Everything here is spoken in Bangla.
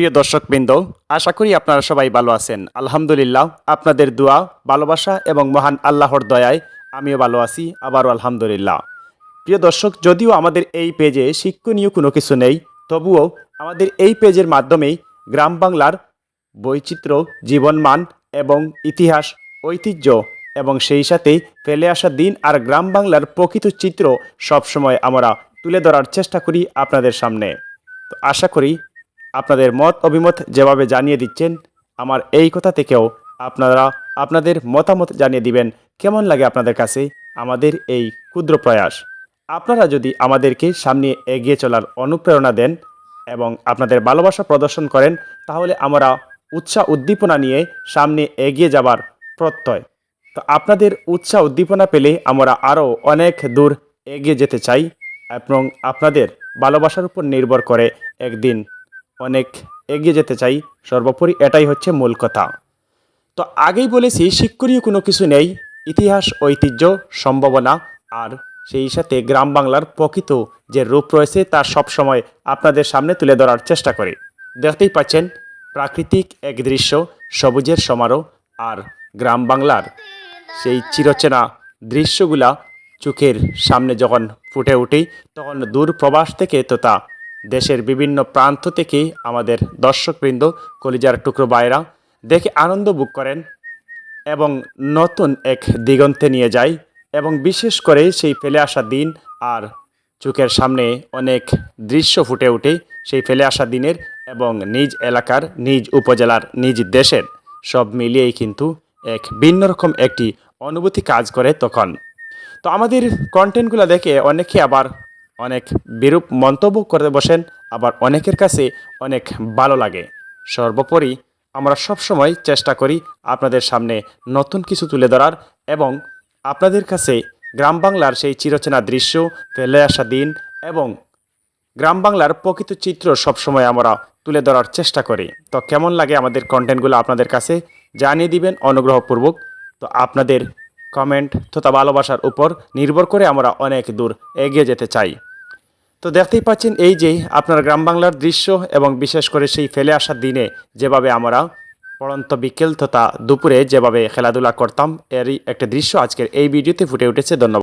প্রিয় দর্শকবৃন্দ, আশা করি আপনারা সবাই ভালো আছেন। আলহামদুলিল্লাহ, আপনাদের দোয়া, ভালোবাসা এবং মহান আল্লাহর দয়ায় আমিও ভালো আছি, আবারও আলহামদুলিল্লাহ। প্রিয় দর্শক, যদিও আমাদের এই পেজে শিক্ষণীয় কোনো কিছু নেই, তবুও আমাদের এই পেজের মাধ্যমেই গ্রাম বাংলার বৈচিত্র্য, জীবনমান এবং ইতিহাস, ঐতিহ্য এবং সেই সাথে ফেলে আসা দিন আর গ্রাম বাংলার প্রকৃত চিত্র সবসময় আমরা তুলে ধরার চেষ্টা করি আপনাদের সামনে। তো আশা করি আপনাদের মত, অভিমত যেভাবে জানিয়ে দিচ্ছেন, আমার এই কথা থেকেও আপনারা আপনাদের মতামত জানিয়ে দিবেন। কেমন লাগে আপনাদের কাছে আমাদের এই ক্ষুদ্র প্রয়াস? আপনারা যদি আমাদেরকে সামনে এগিয়ে চলার অনুপ্রেরণা দেন এবং আপনাদের ভালোবাসা প্রদর্শন করেন, তাহলে আমরা উৎসাহ উদ্দীপনা নিয়ে সামনে এগিয়ে যাবার প্রত্যয়। তো আপনাদের উৎসাহ উদ্দীপনা পেলে আমরা আরও অনেক দূর এগিয়ে যেতে চাই এবং আপনাদের ভালোবাসার উপর নির্ভর করে একদিন অনেক এগিয়ে যেতে চাই, সর্বোপরি এটাই হচ্ছে মূল কথা। তো আগেই বলেছি, শিক্ষণীয় কোনো কিছু নেই, ইতিহাস, ঐতিহ্য, সম্ভাবনা, আর সেই সাথে গ্রাম বাংলার প্রকৃত যে রূপ রয়েছে তা সবসময় আপনাদের সামনে তুলে ধরার চেষ্টা করে। দেখতেই পাচ্ছেন, প্রাকৃতিক এক দৃশ্য, সবুজের সমারোহ, আর গ্রাম বাংলার সেই চিরচেনা দৃশ্যগুলা চোখের সামনে যখন ফুটে উঠে তখন দূর প্রবাস থেকে তথা দেশের বিভিন্ন প্রান্ত থেকে আমাদের দর্শকবৃন্দ, কলিজার টুকরো বাইরা দেখে আনন্দ বুক করেন এবং নতুন এক দিগন্তে নিয়ে যায় এবং বিশেষ করে সেই ফেলে আসা দিন আর চোখের সামনে অনেক দৃশ্য ফুটে ওঠে সেই ফেলে আসা দিনের এবং নিজ এলাকার, নিজ উপজেলার, নিজ দেশের সব মিলিয়েই কিন্তু এক ভিন্ন রকম একটি অনুভূতি কাজ করে তখন। তো আমাদের কন্টেন্টগুলো দেখে অনেকে আবার অনেক বিরূপ মন্তব্য করে বসেন, আবার অনেকের কাছে অনেক ভালো লাগে। সর্বোপরি আমরা সবসময় চেষ্টা করি আপনাদের সামনে নতুন কিছু তুলে ধরার এবং আপনাদের কাছে গ্রাম বাংলার সেই চিরচেনা দৃশ্য, ফেলে আসা দিন এবং গ্রাম বাংলার প্রকৃত চিত্র সবসময় আমরা তুলে ধরার চেষ্টা করি। তো কেমন লাগে আমাদের কন্টেন্টগুলো আপনাদের কাছে? জানিয়ে দিবেন অনুগ্রহপূর্বক। তো আপনাদের কমেন্ট তথা ভালোবাসার উপর নির্ভর করে আমরা অনেক দূর এগিয়ে যেতে চাই। তো দেখতেই পাচ্ছেন, এই যে আপনার গ্রাম বাংলার দৃশ্য এবং বিশেষ করে সেই ফেলে আসার দিনে যেভাবে আমরা পড়ন্ত বিকেল তথা দুপুরে যেভাবে খেলাধুলা করতাম, এরই একটা দৃশ্য আজকের এই ভিডিওতে ফুটে উঠেছে। ধন্যবাদ।